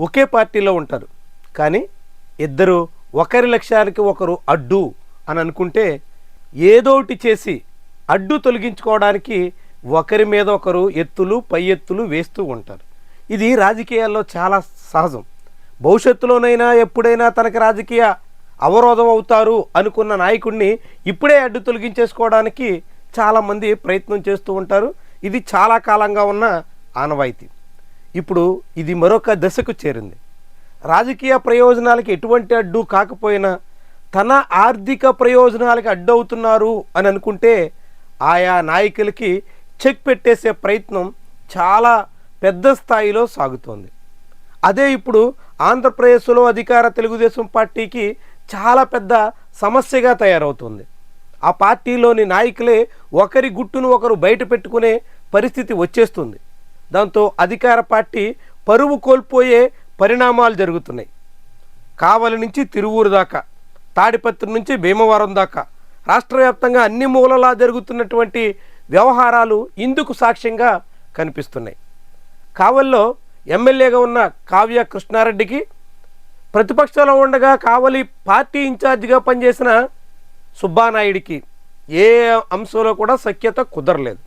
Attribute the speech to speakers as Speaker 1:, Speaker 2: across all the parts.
Speaker 1: ఒకే పార్టీలో ఉంటారు. కానీ ఇద్దరు ఒకరి లక్ష్యానికి ఒకరు అడ్డు అని అనుకుంటే ఏదోటి చేసి అడ్డు తొలగించుకోవడానికి ఒకరి మీద ఒకరు ఎత్తులు పై ఎత్తులు వేస్తూ ఉంటారు. ఇది రాజకీయాల్లో చాలా సహజం. భవిష్యత్తులోనైనా ఎప్పుడైనా తనకి రాజకీయ అవరోధం అవుతారు అనుకున్న నాయకుడిని ఇప్పుడే అడ్డు తొలగించేసుకోవడానికి చాలామంది ప్రయత్నం చేస్తూ ఉంటారు. ఇది చాలా కాలంగా ఉన్న ఆనవాయితీ. ఇప్పుడు ఇది మరొక దశకు చేరింది. రాజకీయ ప్రయోజనాలకి ఎటువంటి అడ్డు కాకపోయినా తన ఆర్థిక ప్రయోజనాలకి అడ్డవుతున్నారు అని అనుకుంటే ఆయా నాయకులకి చెక్ పెట్టేసే ప్రయత్నం చాలా పెద్ద స్థాయిలో సాగుతోంది. అదే ఇప్పుడు ఆంధ్రప్రదేశ్లో అధికార తెలుగుదేశం పార్టీకి చాలా పెద్ద సమస్యగా తయారవుతుంది. ఆ పార్టీలోని నాయకులే ఒకరి గుట్టును ఒకరు బయట పెట్టుకునే పరిస్థితి వచ్చేస్తుంది. దాంతో అధికార పార్టీ పరువు కోల్పోయే పరిణామాలు జరుగుతున్నాయి. కావలి నుంచి తిరువూరు దాకా తాడిపత్రి నుంచి భీమవరం దాకా రాష్ట్ర వ్యాప్తంగా అన్ని మూలలా జరుగుతున్నటువంటి వ్యవహారాలు ఇందుకు సాక్ష్యంగా కనిపిస్తున్నాయి. కావల్లో ఎమ్మెల్యేగా ఉన్న కావ్య కృష్ణారెడ్డికి ప్రతిపక్షంలో ఉండగా కావలి పార్టీ ఇన్ఛార్జిగా పనిచేసిన సుబ్బానాయుడికి ఏ అంశంలో కూడా సఖ్యత కుదరలేదు.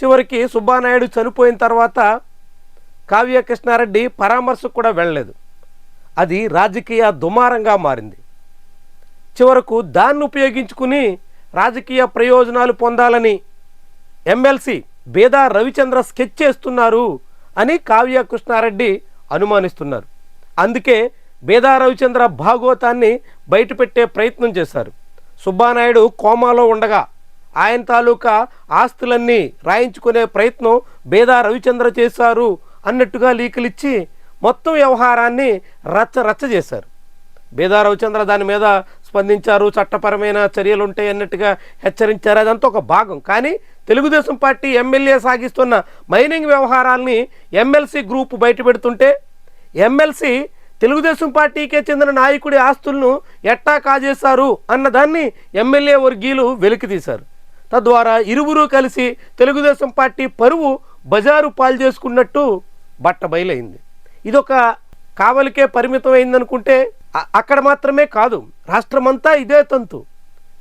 Speaker 1: చివరికి సుబ్బానాయుడు చనిపోయిన తర్వాత కావ్య కృష్ణారెడ్డి పరామర్శకు కూడా వెళ్ళలేదు. అది రాజకీయ దుమారంగా మారింది. చివరకు దాన్ని ఉపయోగించుకుని రాజకీయ ప్రయోజనాలు పొందాలని ఎమ్మెల్సీ బేదా రవిచంద్ర స్కెచ్ చేస్తున్నారు అని కావ్య కృష్ణారెడ్డి అనుమానిస్తున్నారు. అందుకే బేదా రవిచంద్ర భాగోతాన్ని బయటపెట్టే ప్రయత్నం చేశారు. సుబ్బానాయుడు కోమాలో ఉండగా ఆయన తాలూకా ఆస్తులన్నీ రాయించుకునే ప్రయత్నం బేదా రవిచంద్ర చేశారు అన్నట్టుగా లీకులిచ్చి మొత్తం వ్యవహారాన్ని రచ్చ రచ్చ చేశారు. బేదా రవిచంద్ర దాని మీద స్పందించారు చట్టపరమైన చర్యలు ఉంటాయి అన్నట్టుగా హెచ్చరించారు. అదంతా ఒక భాగం. కానీ తెలుగుదేశం పార్టీ ఎమ్మెల్యే సాగిస్తున్న మైనింగ్ వ్యవహారాల్ని ఎమ్మెల్సీ గ్రూప్ బయటపెడుతుంటే ఎమ్మెల్సీ తెలుగుదేశం పార్టీకే చెందిన నాయకుడి ఆస్తులను ఎట్టా కాజేశారు అన్నదాన్ని ఎమ్మెల్యే వర్గీయులు వెలికితీశారు. తద్వారా ఇరువురు కలిసి తెలుగుదేశం పార్టీ పరువు బజారు పాలు చేసుకున్నట్టు బట్ట బయలైంది. ఇదొక కావలికే పరిమితం అయిందనుకుంటే అక్కడ మాత్రమే కాదు రాష్ట్రమంతా ఇదే తంతు.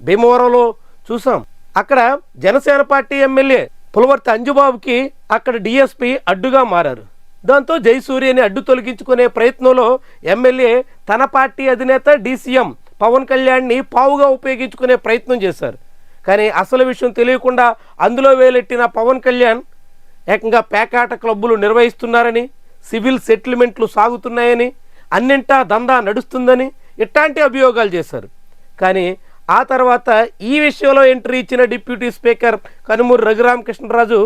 Speaker 1: భీమవరంలో చూసాం. అక్కడ జనసేన పార్టీ ఎమ్మెల్యే పులవర్తి అంజుబాబుకి అక్కడ డిఎస్పి అడ్డుగా మారారు. దాంతో జయసూర్యని అడ్డు తొలగించుకునే ప్రయత్నంలో ఎమ్మెల్యే తన పార్టీ అధినేత డీసీఎం పవన్ కళ్యాణ్ని పావుగా ఉపయోగించుకునే ప్రయత్నం చేశారు. కానీ అసలు విషయం తెలియకుండా అందులో వేలెట్టిన పవన్ కళ్యాణ్ ఏకంగా పేకాట క్లబ్బులు నిర్వహిస్తున్నారని సివిల్ సెటిల్మెంట్లు సాగుతున్నాయని అన్నింటా దందా నడుస్తుందని ఇట్లాంటి అభియోగాలు చేశారు. కానీ ఆ తర్వాత ఈ విషయంలో ఎంట్రీ ఇచ్చిన deputy speaker Kanumuru Raghurama Krishna Raju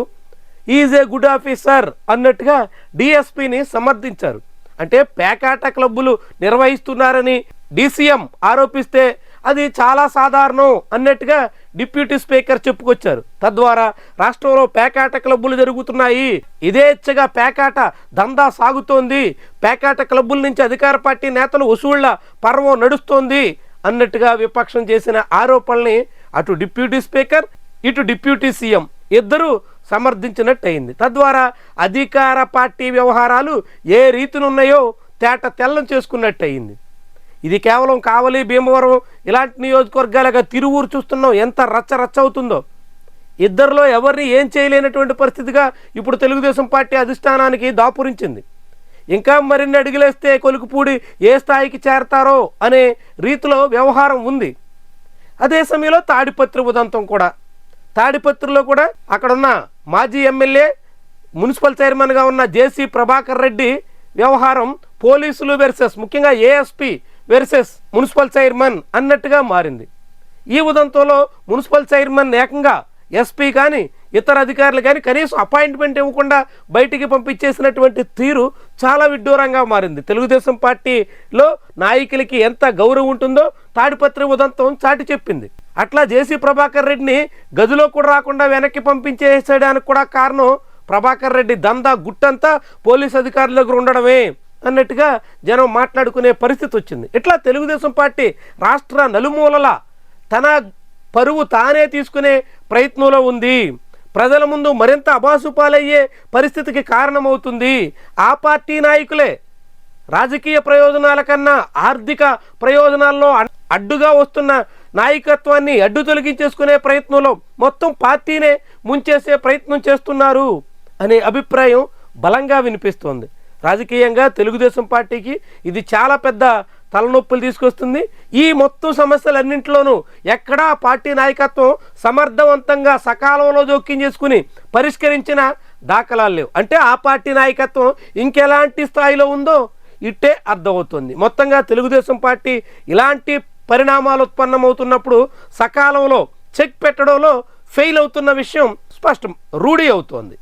Speaker 1: is a good officer అన్నట్టుగా డిఎస్పిని సమర్థించారు. అంటే పేకాట క్లబ్బులు నిర్వహిస్తున్నారని డీసీఎం ఆరోపిస్తే అది చాలా సాధారణం అన్నట్టుగా డిప్యూటీ స్పీకర్ చెప్పుకొచ్చారు. తద్వారా రాష్ట్రంలో పేకాట క్లబ్బులు జరుగుతున్నాయి. ఇదేచ్ఛగా పేకాట దందా సాగుతోంది. పేకాట క్లబ్బుల నుంచి అధికార పార్టీ నేతలు వసూళ్ళ పర్వం నడుస్తోంది అన్నట్టుగా విపక్షం చేసిన ఆరోపణల్ని అటు డిప్యూటీ స్పీకర్ ఇటు డిప్యూటీ సీఎం ఇద్దరూ సమర్థించినట్టు అయింది తద్వారా అధికార పార్టీ వ్యవహారాలు ఏ రీతినున్నాయో తేట తెల్లం చేసుకున్నట్టు అయింది ఇది కేవలం కావలి భీమవరం ఇలాంటి నియోజకవర్గాలుగా తిరువూరు చూస్తున్నాం. ఎంత రచ్చ రచ్చ అవుతుందో. ఇద్దరిలో ఎవరిని ఏం చేయలేనటువంటి పరిస్థితిగా ఇప్పుడు తెలుగుదేశం పార్టీ అధిష్టానానికి దాపురించింది. ఇంకా మరిన్ని అడుగులేస్తే కొలుకుపూడి ఏ స్థాయికి చేరతారో అనే రీతిలో వ్యవహారం ఉంది. అదే సమయంలో తాడిపత్రి ఉదంతం కూడా. తాడిపత్రిలో కూడా అక్కడున్న మాజీ ఎమ్మెల్యే మున్సిపల్ చైర్మన్గా ఉన్న జేసీ ప్రభాకర్ రెడ్డి వ్యవహారం పోలీసులు వెర్సెస్ ముఖ్యంగా ఏఎస్పి వెర్సెస్ మున్సిపల్ చైర్మన్ అన్నట్టుగా మారింది. ఈ ఉదంతంలో మున్సిపల్ చైర్మన్ ఏకంగా ఎస్పీ కానీ ఇతర అధికారులు కానీ కనీసం అపాయింట్మెంట్ ఇవ్వకుండా బయటికి పంపించేసినటువంటి తీరు చాలా విడ్డూరంగా మారింది. తెలుగుదేశం పార్టీలో నాయకులకి ఎంత గౌరవం ఉంటుందో తాడిపత్రి ఉదంతం చాటి చెప్పింది. అట్లా జేసీ ప్రభాకర్ రెడ్డిని గదిలో కూడా రాకుండా వెనక్కి పంపించేసేయడానికి కూడా కారణం ప్రభాకర్ రెడ్డి దందా గుట్టంతా పోలీస్ అధికారుల దగ్గర ఉండడమే. అన్నట్టుగా జనం మాట్లాడుకునే పరిస్థితి వచ్చింది. ఇట్లా తెలుగుదేశం పార్టీ రాష్ట్ర నలుమూలల తన పరువు తానే తీసుకునే ప్రయత్నంలో ఉంది. ప్రజల ముందు మరింత అబాసుపాలయ్యే పరిస్థితికి కారణమవుతుంది. ఆ పార్టీ నాయకులే రాజకీయ ప్రయోజనాల కన్నా ఆర్థిక ప్రయోజనాల్లో అడ్- అడ్డుగా వస్తున్న నాయకత్వాన్ని అడ్డు తొలగించేసుకునే ప్రయత్నంలో మొత్తం పార్టీనే ముంచేసే ప్రయత్నం చేస్తున్నారు అనే అభిప్రాయం బలంగా వినిపిస్తోంది. రాజకీయంగా తెలుగుదేశం పార్టీకి ఇది చాలా పెద్ద తలనొప్పులు తీసుకొస్తుంది. ఈ మొత్తం సమస్యలన్నింటిలోనూ ఎక్కడా పార్టీ నాయకత్వం సమర్థవంతంగా సకాలంలో జోక్యం చేసుకుని పరిష్కరించిన దాఖలాలు లేవు. అంటే ఆ పార్టీ నాయకత్వం ఇంకెలాంటి స్థాయిలో ఉందో ఇట్టే అర్థమవుతుంది. మొత్తంగా తెలుగుదేశం పార్టీ ఇలాంటి పరిణామాలు ఉత్పన్నమవుతున్నప్పుడు సకాలంలో చెక్ పెట్టడంలో ఫెయిల్ అవుతున్న విషయం స్పష్టం. రూఢి అవుతోంది.